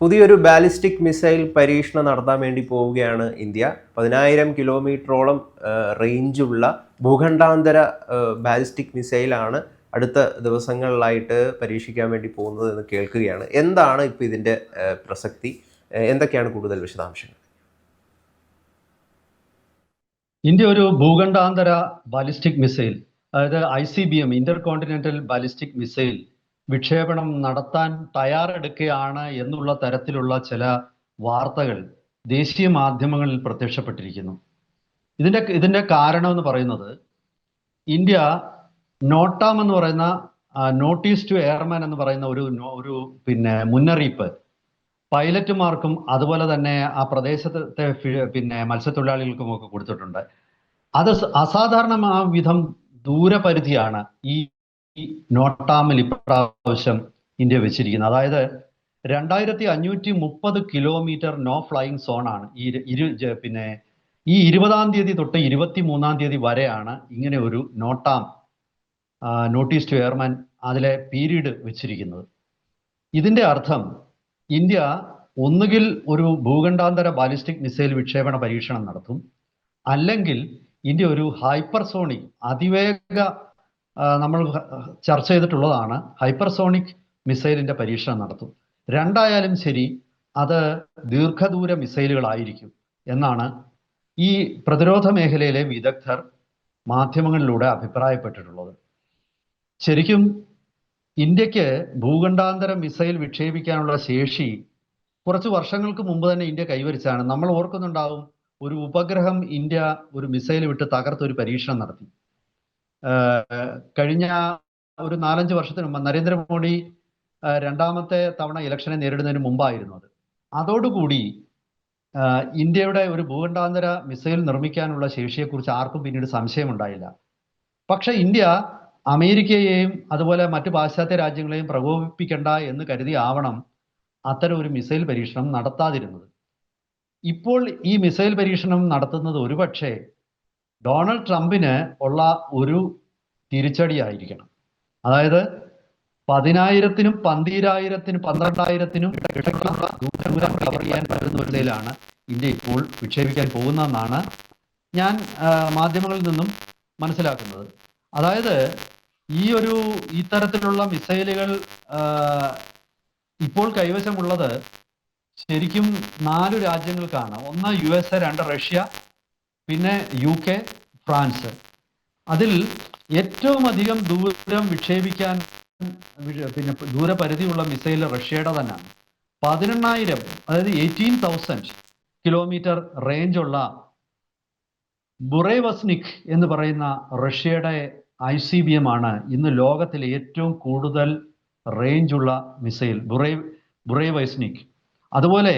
പുതിയൊരു ballistic missile പരീക്ഷണം നടത്താൻ വേണ്ടി പോവുകയാണ് ഇന്ത്യ. പതിനായിരം കിലോമീറ്ററോളം റേഞ്ചുള്ള ഭൂഖണ്ഡാന്തര ബാലിസ്റ്റിക് മിസൈലാണ് അടുത്ത ദിവസങ്ങളിലായിട്ട് പരീക്ഷിക്കാൻ വേണ്ടി പോകുന്നത് എന്ന് കേൾക്കുകയാണ്. എന്താണ് ഇപ്പോൾ ഇതിന്റെ പ്രസക്തി? എന്തൊക്കെയാണ് കൂടുതൽ വിശദാംശങ്ങൾ? ഇന്ത്യ ഒരു ഭൂഖണ്ഡാന്തര ബാലിസ്റ്റിക് മിസൈൽ അതായത് I C B M intercontinental ballistic missile വിക്ഷേപണം നടത്താൻ തയ്യാറെടുക്കുകയാണ് എന്നുള്ള തരത്തിലുള്ള ചില വാർത്തകൾ ദേശീയ മാധ്യമങ്ങളിൽ പ്രത്യക്ഷപ്പെട്ടിരിക്കുന്നു. ഇതിന്റെ ഇതിന്റെ കാരണം എന്ന് പറയുന്നത് ഇന്ത്യ നോട്ടാം എന്ന് പറയുന്ന നോട്ടീസ് ടു എയർമാൻ എന്ന് പറയുന്ന ഒരു ഒരു പിന്നെ മുന്നറിയിപ്പ് പൈലറ്റുമാർക്കും അതുപോലെ തന്നെ ആ പ്രദേശത്തെ പിന്നെ മത്സ്യത്തൊഴിലാളികൾക്കും ഒക്കെ കൊടുത്തിട്ടുണ്ട്. അത് അസാധാരണമായ വിധം ദൂരപരിധിയാണ് ഈ നോട്ടാമിൽ ഇപ്രാവശ്യം ഇന്ത്യ വെച്ചിരിക്കുന്നത് അതായത് രണ്ടായിരത്തി അഞ്ഞൂറ്റി മുപ്പത് കിലോമീറ്റർ നോ ഫ്ലൈയിങ് സോണാണ് ഈ ഇരു- പിന്നെ ഈ ഇരുപതാം തീയതി തൊട്ട് ഇരുപത്തി മൂന്നാം തീയതി വരെയാണ് ഇങ്ങനെ ഒരു നോട്ടാം നോട്ടീസ് ടു എയർമാൻ അതിലെ പീരീഡ് വെച്ചിരിക്കുന്നത്. ഇതിന്റെ അർത്ഥം ഇന്ത്യ ഒന്നുകിൽ ഒരു ഭൂഖണ്ഡാന്തര ബാലിസ്റ്റിക് മിസൈൽ വിക്ഷേപണ പരീക്ഷണം നടത്തും അല്ലെങ്കിൽ ഇന്ത്യ ഒരു ഹൈപ്പർസോണിക് അതിവേഗ നമ്മൾ ചർച്ച ചെയ്തിട്ടുള്ളതാണ് ഹൈപ്പർസോണിക് മിസൈലിന്റെ പരീക്ഷണം നടത്തും. രണ്ടായാലും ശരി അത് ദീർഘദൂര മിസൈലുകളായിരിക്കും എന്നാണ് ഈ പ്രതിരോധ മേഖലയിലെ വിദഗ്ധർ മാധ്യമങ്ങളിലൂടെ അഭിപ്രായപ്പെട്ടിട്ടുള്ളത്. ശരിക്കും ഇന്ത്യയ്ക്ക് ഭൂഖണ്ഡാന്തര മിസൈൽ വിക്ഷേപിക്കാനുള്ള ശേഷി കുറച്ച് വർഷങ്ങൾക്ക് മുമ്പ് തന്നെ ഇന്ത്യ കൈവരിച്ചാണ്. നമ്മൾ ഓർക്കുന്നുണ്ടാവും ഒരു ഉപഗ്രഹം ഇന്ത്യ ഒരു മിസൈൽ വിട്ട് തകർത്ത് ഒരു പരീക്ഷണം നടത്തി. കഴിഞ്ഞ ഒരു നാലഞ്ച് വർഷത്തിന് മുമ്പ് നരേന്ദ്രമോദി രണ്ടാമത്തെ തവണ ഇലക്ഷനെ നേരിടുന്നതിന് മുമ്പായിരുന്നു അത്. അതോടുകൂടി ഇന്ത്യയുടെ ഒരു ഭൂഖണ്ഡാന്തര മിസൈൽ നിർമ്മിക്കാനുള്ള ശേഷിയെക്കുറിച്ച് ആർക്കും പിന്നീട് സംശയമുണ്ടായില്ല. പക്ഷെ ഇന്ത്യ അമേരിക്കയെയും അതുപോലെ മറ്റു പാശ്ചാത്യ രാജ്യങ്ങളെയും പ്രകോപിപ്പിക്കണ്ട എന്ന് കരുതി ആവണം അത്തരം ഒരു മിസൈൽ പരീക്ഷണം നടത്താതിരുന്നത്. ഇപ്പോൾ ഈ മിസൈൽ പരീക്ഷണം നടത്തുന്നത് ഒരുപക്ഷെ ഡൊണാൾഡ് ട്രംപിന് ഉള്ള ഒരു തിരിച്ചടിയായിരിക്കണം. അതായത് പതിനായിരത്തിനും പന്തീരായിരത്തിനും പന്ത്രണ്ടായിരത്തിനും ദൂരം കവർ ചെയ്യാൻ പറ്റുന്ന നിലയിലാണ് ഇന്ത്യ ഇപ്പോൾ വിക്ഷേപിക്കാൻ പോകുന്നതെന്നാണ് ഞാൻ മാധ്യമങ്ങളിൽ നിന്നും മനസ്സിലാക്കുന്നത്. അതായത് ഈ ഒരു ഇത്തരത്തിലുള്ള മിസൈലുകൾ ഇപ്പോൾ കൈവശമുള്ളത് ശരിക്കും നാല് രാജ്യങ്ങൾക്കാണ്. ഒന്ന് യു എസ് എ രണ്ട് റഷ്യ പിന്നെ യു കെ ഫ്രാൻസ് അതിൽ ഏറ്റവും അധികം ദൂരം വിക്ഷേപിക്കാൻ പിന്നെ ദൂരപരിധിയുള്ള മിസൈൽ റഷ്യയുടെ തന്നെയാണ്. പതിനെണ്ണായിരം അതായത് എയ്റ്റീൻ തൗസൻഡ് കിലോമീറ്റർ റേഞ്ചുള്ള ബുറേവസ്നിക് എന്ന് പറയുന്ന റഷ്യയുടെ ഐ സി ബി എം ആണ് ഇന്ന് ലോകത്തിലെ ഏറ്റവും കൂടുതൽ റേഞ്ചുള്ള മിസൈൽ ബുറേ ബുറേവൈസ്നിക്. അതുപോലെ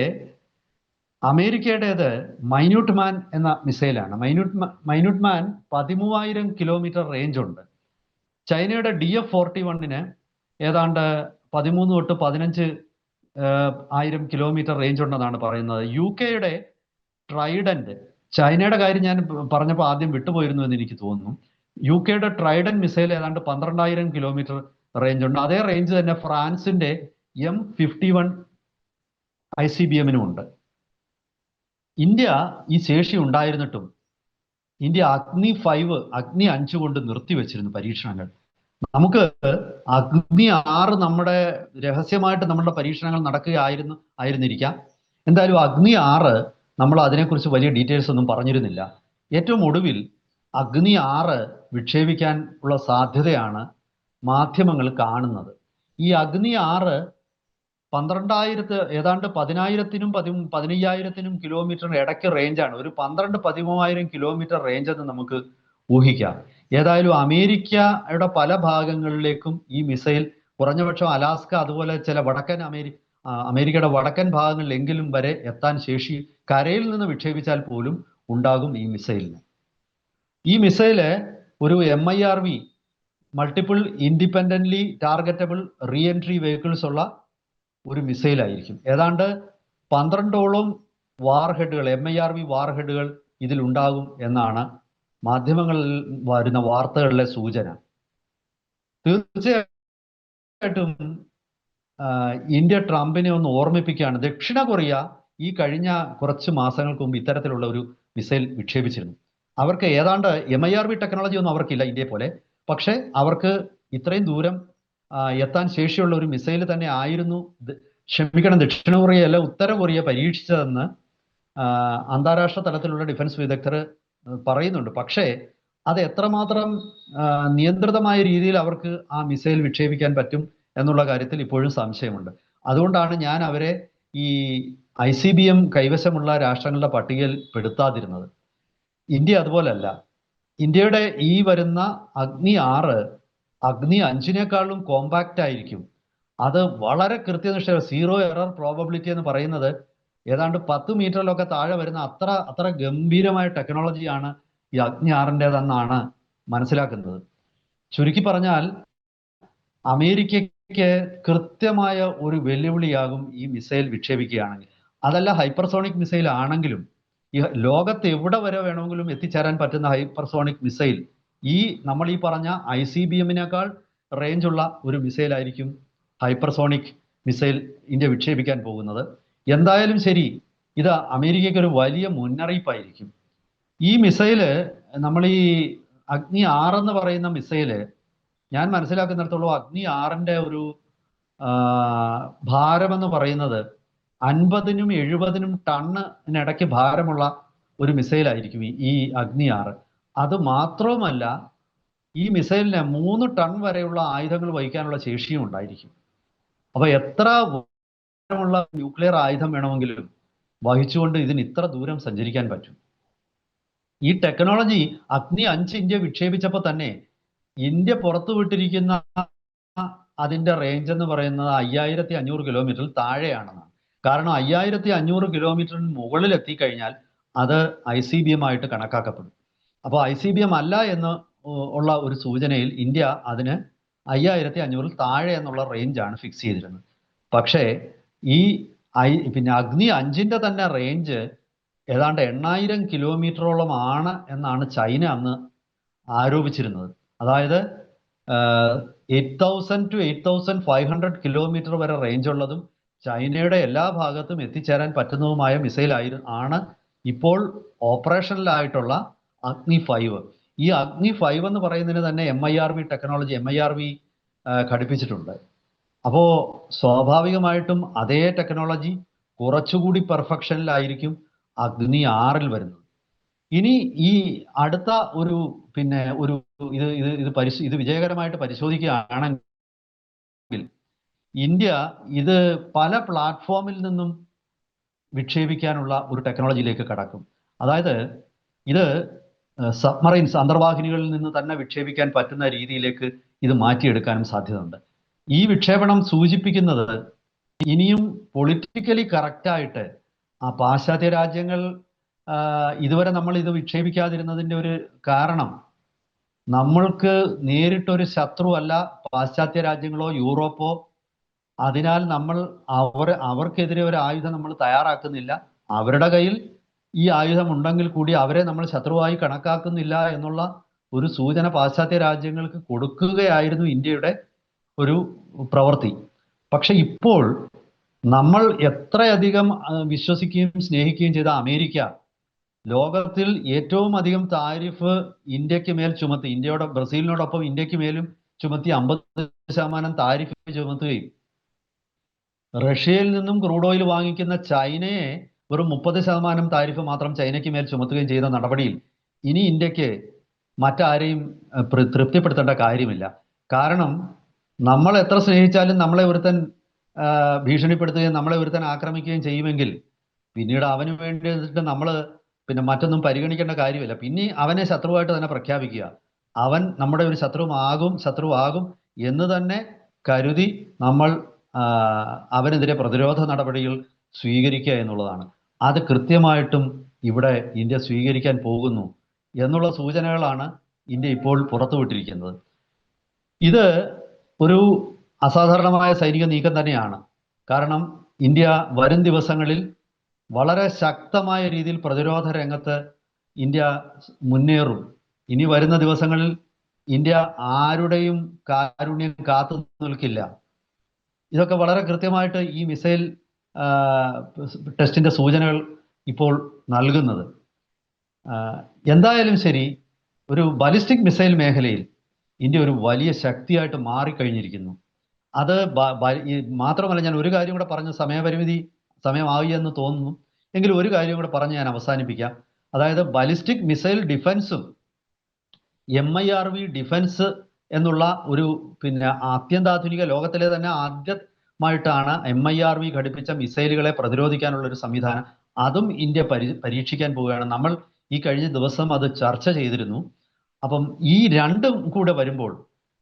അമേരിക്കയുടേത് മൈന്യൂട്ട് മാൻ എന്ന മിസൈലാണ്. മൈന്യൂട്ട് മൈന്യൂട്ട് മാൻ പതിമൂവായിരം കിലോമീറ്റർ റേഞ്ച് ഉണ്ട് ചൈനയുടെ ഡി എഫ് ഫോർട്ടി വണ്ണിന് ഏതാണ്ട് പതിമൂന്ന് തൊട്ട് പതിനഞ്ച് ആയിരം കിലോമീറ്റർ റേഞ്ച് ഉണ്ടെന്നാണ് പറയുന്നത്. യു കെയുടെ ട്രൈഡന്റ് ചൈനയുടെ കാര്യം ഞാൻ പറഞ്ഞപ്പോൾ ആദ്യം വിട്ടുപോയിരുന്നു എന്ന് എനിക്ക് തോന്നുന്നു. യു കെയുടെ ട്രൈഡൻ മിസൈൽ ഏതാണ്ട് പന്ത്രണ്ടായിരം കിലോമീറ്റർ റേഞ്ച് ഉണ്ട് അതേ റേഞ്ച് തന്നെ ഫ്രാൻസിന്റെ M fifty one I C B എമ്മിനും ഉണ്ട് ഇന്ത്യ ഈ ശേഷി ഉണ്ടായിരുന്നിട്ടും ഇന്ത്യ അഗ്നി ഫൈവ് അഗ്നി അഞ്ച് കൊണ്ട് നിർത്തിവെച്ചിരുന്നു പരീക്ഷണങ്ങൾ. നമുക്ക് അഗ്നി ആറ് നമ്മുടെ രഹസ്യമായിട്ട് നമ്മുടെ പരീക്ഷണങ്ങൾ നടക്കുകയായിരുന്നു ആയിരുന്നിരിക്കാം. എന്തായാലും അഗ്നി ആറ് നമ്മൾ അതിനെക്കുറിച്ച് വലിയ ഡീറ്റെയിൽസ് ഒന്നും പറഞ്ഞിരുന്നില്ല. ഏറ്റവും ഒടുവിൽ അഗ്നി ആറ് വിക്ഷേപിക്കാൻ ഉള്ള സാധ്യതയാണ് മാധ്യമങ്ങൾ കാണുന്നത്. ഈ അഗ്നി ആറ് പന്ത്രണ്ടായിരത്ത് ഏതാണ്ട് പതിനായിരത്തിനും പതി പതിനയ്യായിരത്തിനും കിലോമീറ്ററിന് ഇടയ്ക്ക് റേഞ്ചാണ് ഒരു പന്ത്രണ്ട് പതിമൂവായിരം കിലോമീറ്റർ റേഞ്ച് എന്ന് നമുക്ക് ഊഹിക്കാം. ഏതായാലും അമേരിക്കയുടെ പല ഭാഗങ്ങളിലേക്കും ഈ മിസൈൽ കുറഞ്ഞപക്ഷം അലാസ്ക അതുപോലെ ചില വടക്കൻ അമേരി ആ, അമേരിക്കയുടെ വടക്കൻ ഭാഗങ്ങളിലെങ്കിലും വരെ എത്താൻ ശേഷി കരയിൽ നിന്ന് വിക്ഷേപിച്ചാൽ പോലും ഉണ്ടാകും ഈ മിസൈലിന് ഈ മിസൈൽ ഒരു M I R V multiple independently targetable reentry vehicles ഉള്ള ഒരു മിസൈൽ ആയിരിക്കും. ഏതാണ്ട് പന്ത്രണ്ടോളം വാർഹെഡുകൾ എം ഐ ആർ വി വാർഹെഡുകൾ ഇതിലുണ്ടാകും എന്നാണ് മാധ്യമങ്ങളിൽ വരുന്ന വാർത്തകളിലെ സൂചന. തീർച്ചയായിട്ടും ഇന്ത്യ ട്രംപിനെ ഒന്ന് ഓർമ്മിപ്പിക്കുകയാണ്. ദക്ഷിണ കൊറിയ ഈ കഴിഞ്ഞ കുറച്ച് മാസങ്ങൾക്ക് മുമ്പ് ഇത്തരത്തിലുള്ള ഒരു മിസൈൽ വിക്ഷേപിച്ചിരുന്നു. അവർക്ക് ഏതാണ്ട് M I R V technology ഒന്നും അവർക്കില്ല ഇന്ത്യയെ പോലെ. പക്ഷേ അവർക്ക് ഇത്രയും ദൂരം എത്താൻ ശേഷിയുള്ള ഒരു മിസൈൽ തന്നെ ആയിരുന്നു ക്ഷമിക്കണം ദക്ഷിണ കൊറിയ അല്ല ഉത്തര കൊറിയ പരീക്ഷിച്ചതെന്ന് അന്താരാഷ്ട്ര തലത്തിലുള്ള ഡിഫൻസ് വിദഗ്ധർ പറയുന്നുണ്ട്. പക്ഷേ അത് എത്രമാത്രം നിയന്ത്രിതമായ രീതിയിൽ അവർക്ക് ആ മിസൈൽ വിക്ഷേപിക്കാൻ പറ്റും എന്നുള്ള കാര്യത്തിൽ ഇപ്പോഴും സംശയമുണ്ട്. അതുകൊണ്ടാണ് ഞാൻ അവരെ ഈ ഐ സി ബി എം കൈവശമുള്ള രാഷ്ട്രങ്ങളുടെ പട്ടികയിൽ പെടുത്താതിരുന്നത്. ഇന്ത്യ അതുപോലല്ല. ഇന്ത്യയുടെ ഈ വരുന്ന അഗ്നി ആറ് അഗ്നി അഞ്ചിനേക്കാളും കോമ്പാക്റ്റ് ആയിരിക്കും. അത് വളരെ കൃത്യനിഷ്ഠ സീറോ എറർ പ്രോബബിലിറ്റി എന്ന് പറയുന്നത് ഏതാണ്ട് പത്ത് മീറ്ററിലൊക്കെ താഴെ വരുന്ന അത്ര അത്ര ഗംഭീരമായ ടെക്നോളജിയാണ് ഈ അഗ്നി ആറിന്റെതെന്നാണ് മനസ്സിലാക്കുന്നത്. ചുരുക്കി പറഞ്ഞാൽ അമേരിക്കയ്ക്ക് കൃത്യമായ ഒരു വെല്ലുവിളിയാകും ഈ മിസൈൽ വിക്ഷേപിക്കുകയാണെങ്കിൽ. അതല്ല ഹൈപ്പർസോണിക് മിസൈൽ ആണെങ്കിലും ഈ ലോകത്ത് എവിടെ വരെ വേണമെങ്കിലും എത്തിച്ചേരാൻ പറ്റുന്ന ഹൈപ്പർസോണിക് മിസൈൽ ഈ നമ്മൾ ഈ പറഞ്ഞ ഐ സി ബി എമ്മിനേക്കാൾ റേഞ്ചുള്ള ഒരു മിസൈലായിരിക്കും ഹൈപ്പർസോണിക് മിസൈൽ ഇന്ത്യ വിക്ഷേപിക്കാൻ പോകുന്നത്. എന്തായാലും ശരി ഇത് അമേരിക്കയ്ക്ക് ഒരു വലിയ മുന്നറിയിപ്പായിരിക്കും. ഈ മിസൈൽ നമ്മൾ ഈ അഗ്നി ആറെന്ന് പറയുന്ന മിസൈൽ ഞാൻ മനസ്സിലാക്കുന്നിടത്തോളം അഗ്നി ആറിന്റെ ഒരു ഭാരമെന്ന് പറയുന്നത് അൻപതിനും എഴുപതിനും ടണ്ണിനിടയ്ക്ക് ഭാരമുള്ള ഒരു മിസൈലായിരിക്കും ഈ അഗ്നി ആറ്. അത് മാത്രവുമല്ല ഈ മിസൈലിന് മൂന്ന് ടൺ വരെയുള്ള ആയുധങ്ങൾ വഹിക്കാനുള്ള ശേഷിയും ഉണ്ടായിരിക്കും. അപ്പൊ എത്ര ഭാരമുള്ള ന്യൂക്ലിയർ ആയുധം വേണമെങ്കിലും വഹിച്ചുകൊണ്ട് ഇതിന് ഇത്ര ദൂരം സഞ്ചരിക്കാൻ പറ്റും. ഈ ടെക്നോളജി അഗ്നി അഞ്ച് ഇന്ത്യ വിക്ഷേപിച്ചപ്പോൾ തന്നെ ഇന്ത്യ പുറത്തുവിട്ടിരിക്കുന്ന അതിന്റെ റേഞ്ച് എന്ന് പറയുന്നത് അയ്യായിരത്തി അഞ്ഞൂറ് കിലോമീറ്ററിൽ താഴെയാണെന്നാണ്. കാരണം അയ്യായിരത്തി അഞ്ഞൂറ് കിലോമീറ്ററിന് മുകളിൽ എത്തിക്കഴിഞ്ഞാൽ അത് ഐ സി ബി എം ആയിട്ട് കണക്കാക്കപ്പെടും. അപ്പോൾ ഐ സി ബി എം അല്ല എന്ന് ഉള്ള ഒരു സൂചനയിൽ ഇന്ത്യ അതിന് അയ്യായിരത്തി അഞ്ഞൂറിൽ താഴെ എന്നുള്ള റേഞ്ചാണ് ഫിക്സ് ചെയ്തിരുന്നത്. പക്ഷേ ഈ ഐ പിന്നെ അഗ്നി അഞ്ചിന്റെ തന്നെ റേഞ്ച് ഏതാണ്ട് എണ്ണായിരം കിലോമീറ്ററോളം ആണ് എന്നാണ് ചൈന അന്ന് ആരോപിച്ചിരുന്നത്. അതായത് eight thousand two eight thousand five hundred kilometre വരെ റേഞ്ച് ഉള്ളതും ചൈനയുടെ എല്ലാ ഭാഗത്തും എത്തിച്ചേരാൻ പറ്റുന്നതുമായ മിസൈൽ ആയി ആണ് ഇപ്പോൾ ഓപ്പറേഷനിലായിട്ടുള്ള അഗ്നി ഫൈവ്. ഈ അഗ്നി ഫൈവ് എന്ന് പറയുന്നതിന് തന്നെ M I R V technology M I R V ഘടിപ്പിച്ചിട്ടുണ്ട്. അപ്പോൾ സ്വാഭാവികമായിട്ടും അതേ ടെക്നോളജി കുറച്ചുകൂടി പെർഫെക്ഷനിലായിരിക്കും അഗ്നി ആറിൽ വരുന്നത്. ഇനി ഈ അടുത്ത ഒരു പിന്നെ ഒരു ഇത് ഇത് ഇത് പരിശോ ഇത് വിജയകരമായിട്ട് പരിശോധിക്കുകയാണെങ്കിൽ ഇന്ത്യ ഇത് പല പ്ലാറ്റ്ഫോമിൽ നിന്നും വിക്ഷേപിക്കാനുള്ള ഒരു ടെക്നോളജിയിലേക്ക് കടക്കും. അതായത് ഇത് സബ്മറൈൻസ് അന്തർവാഹിനികളിൽ നിന്ന് തന്നെ വിക്ഷേപിക്കാൻ പറ്റുന്ന രീതിയിലേക്ക് ഇത് മാറ്റിയെടുക്കാനും സാധ്യതയുണ്ട്. ഈ വിക്ഷേപണം സൂചിപ്പിക്കുന്നത് ഇനിയും പൊളിറ്റിക്കലി കറക്റ്റായിട്ട് ആ പാശ്ചാത്യ രാജ്യങ്ങൾ ഇതുവരെ നമ്മൾ ഇത് വിക്ഷേപിക്കാതിരുന്നതിന്റെ ഒരു കാരണം നമ്മൾക്ക് നേരിട്ടൊരു ശത്രു അല്ല പാശ്ചാത്യ രാജ്യങ്ങളോ യൂറോപ്പോ. അതിനാൽ നമ്മൾ അവർ അവർക്കെതിരെ ഒരു ആയുധം നമ്മൾ തയ്യാറാക്കുന്നില്ല. അവരുടെ കയ്യിൽ ഈ ആയുധം ഉണ്ടെങ്കിൽ കൂടി അവരെ നമ്മൾ ശത്രുവായി കണക്കാക്കുന്നില്ല എന്നുള്ള ഒരു സൂചന പാശ്ചാത്യ രാജ്യങ്ങൾക്ക് കൊടുക്കുകയായിരുന്നു ഇന്ത്യയുടെ ഒരു പ്രവൃത്തി. പക്ഷെ ഇപ്പോൾ നമ്മൾ എത്രയധികം വിശ്വസിക്കുകയും സ്നേഹിക്കുകയും ചെയ്ത അമേരിക്ക ലോകത്തിൽ ഏറ്റവും അധികം താരിഫ് ഇന്ത്യയ്ക്ക് മേൽ ചുമത്തി ഇന്ത്യയുടെ ബ്രസീലിനോടൊപ്പം ഇന്ത്യയ്ക്ക് മേലും ചുമത്തി അമ്പത് ശതമാനം താരിഫ് ചുമത്തുകയും റഷ്യയിൽ നിന്നും ക്രൂഡ് ഓയിൽ വാങ്ങിക്കുന്ന ചൈനയെ വെറും മുപ്പത് ശതമാനം താരിഫ് മാത്രം ചൈനയ്ക്ക് മേൽ ചുമത്തുകയും ചെയ്ത നടപടിയിൽ ഇനി ഇന്ത്യയ്ക്ക് മറ്റാരെയും തൃപ്തിപ്പെടുത്തേണ്ട കാര്യമില്ല. കാരണം നമ്മൾ എത്ര സ്നേഹിച്ചാലും നമ്മളെ ഒരുത്തൻ ഭീഷണിപ്പെടുത്തുകയും നമ്മളെ ഒരുത്തൻ ആക്രമിക്കുകയും ചെയ്യുമെങ്കിൽ പിന്നീട് അവന് വേണ്ടിയിട്ട് നമ്മൾ പിന്നെ മറ്റൊന്നും പരിഗണിക്കേണ്ട കാര്യമില്ല. പിന്നെ അവനെ ശത്രുവായിട്ട് തന്നെ പ്രഖ്യാപിക്കുക. അവൻ നമ്മുടെ ഒരു ശത്രുവാകും ശത്രുവാകും എന്ന് തന്നെ കരുതി നമ്മൾ അവനെതിരെ പ്രതിരോധ നടപടികൾ സ്വീകരിക്കുക എന്നുള്ളതാണ്. അത് കൃത്യമായിട്ടും ഇവിടെ ഇന്ത്യ സ്വീകരിക്കാൻ പോകുന്നു എന്നുള്ള സൂചനകളാണ് ഇന്ത്യ ഇപ്പോൾ പുറത്തുവിട്ടിരിക്കുന്നത്. ഇത് ഒരു അസാധാരണമായ സൈനിക നീക്കം തന്നെയാണ്. കാരണം ഇന്ത്യ വരും ദിവസങ്ങളിൽ വളരെ ശക്തമായ രീതിയിൽ പ്രതിരോധ രംഗത്ത് ഇന്ത്യ മുന്നേറും. ഇനി വരുന്ന ദിവസങ്ങളിൽ ഇന്ത്യ ആരുടെയും കാരുണ്യം കാത്തു നിൽക്കില്ല. ഇതൊക്കെ വളരെ കൃത്യമായിട്ട് ഈ മിസൈൽ ആ, ടെസ്റ്റിന്റെ സൂചനകൾ ഇപ്പോൾ നൽകുന്നത്. എന്തായാലും ശരി ഒരു ബാലിസ്റ്റിക് മിസൈൽ മേഖലയിൽ ഇന്ത്യ ഒരു വലിയ ശക്തിയായിട്ട് മാറിക്കഴിഞ്ഞിരിക്കുന്നു. അത് മാത്രമല്ല ഞാൻ ഒരു കാര്യം കൂടെ പറഞ്ഞ സമയപരിമിതി സമയമായി എന്ന് തോന്നുന്നു. എങ്കിലും ഒരു കാര്യം കൂടെ പറഞ്ഞ് ഞാൻ അവസാനിപ്പിക്കാം. അതായത് ballistic missile ഡിഫൻസും M I R V defence എന്നുള്ള ഒരു പിന്നെ അത്യന്താധുനിക ലോകത്തിലെ തന്നെ ആദ്യമായിട്ടാണ് എം ഐ ആർ വി ഘടിപ്പിച്ച മിസൈലുകളെ പ്രതിരോധിക്കാനുള്ള ഒരു സംവിധാനം. അതും ഇന്ത്യ പരി പരീക്ഷിക്കാൻ പോവുകയാണ്. നമ്മൾ ഈ കഴിഞ്ഞ ദിവസം അത് ചർച്ച ചെയ്തിരുന്നു. അപ്പം ഈ രണ്ടും കൂടെ വരുമ്പോൾ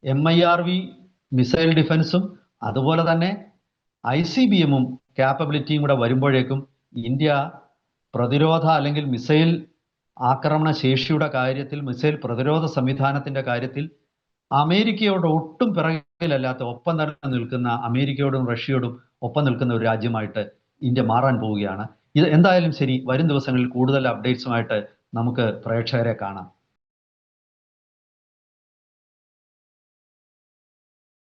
M I R V missile ഡിഫൻസും അതുപോലെ തന്നെ ഐ സി ബി എമ്മും ക്യാപ്പബിലിറ്റിയും കൂടെ വരുമ്പോഴേക്കും ഇന്ത്യ പ്രതിരോധ അല്ലെങ്കിൽ മിസൈൽ ആക്രമണ ശേഷിയുടെ കാര്യത്തിൽ മിസൈൽ പ്രതിരോധ സംവിധാനത്തിന്റെ കാര്യത്തിൽ അമേരിക്കയോട് ഒട്ടും പിറകിലല്ലാത്ത ഒപ്പം നടന്ന് നിൽക്കുന്ന അമേരിക്കയോടും റഷ്യയോടും ഒപ്പം നിൽക്കുന്ന ഒരു രാജ്യമായിട്ട് ഇന്ത്യ മാറാൻ പോവുകയാണ്. ഇത് എന്തായാലും ശരി വരും ദിവസങ്ങളിൽ കൂടുതൽ അപ്ഡേറ്റ്സുമായിട്ട് നമുക്ക് പ്രേക്ഷകരെ കാണാം.